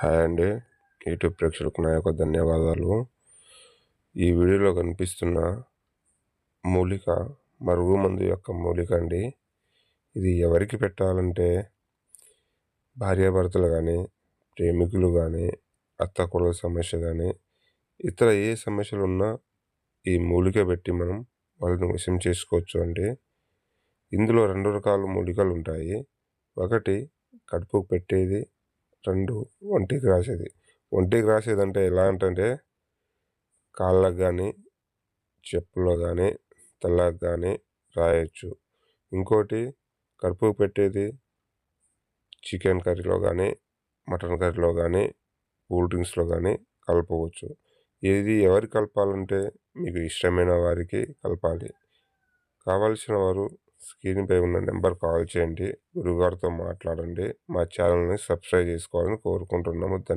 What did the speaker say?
Hi అండి. YouTube ప్రేక్షకులకు నా యొక్క ధన్యవాదాలు. ఈ వీడియోలో కనిపిస్తున్న మూలిక మరుగు మందు యొక్క మూలిక అండి. ఇది ఎవరికి పెట్టాలంటే భార్యాభర్తలు కానీ ప్రేమికులు కానీ అత్త కొడుకు సమస్య కానీ ఇతర ఏ సమస్యలు ఉన్నా ఈ మూలిక పెట్టి మనం వాళ్ళని వశం చేసుకోవచ్చు అండి. ఇందులో రెండు రకాల మూలికలు ఉంటాయి. ఒకటి కడుపుకు పెట్టేది రెండు ఒంటికి రాసేది. ఒంటికి రాసేది అంటే ఎలా అంటే కాళ్ళకు కానీ చెప్పులో కానీ తలకు కానీ రాయొచ్చు. ఇంకోటి కడుపు పెట్టేది చికెన్ కర్రీలో కానీ మటన్ కర్రీలో కానీ కూల్ డ్రింక్స్లో కానీ కలపవచ్చు. ఏది ఎవరికి కలపాలంటే మీకు ఇష్టమైన వారికి కలపాలి. కావాల్సిన వారు స్క్రీన్పై ఉన్న నెంబర్ కాల్ చేయండి. గురుగారితో మాట్లాడండి. మా ఛానల్ని సబ్స్క్రైబ్ చేసుకోవాలని కోరుకుంటున్నాము.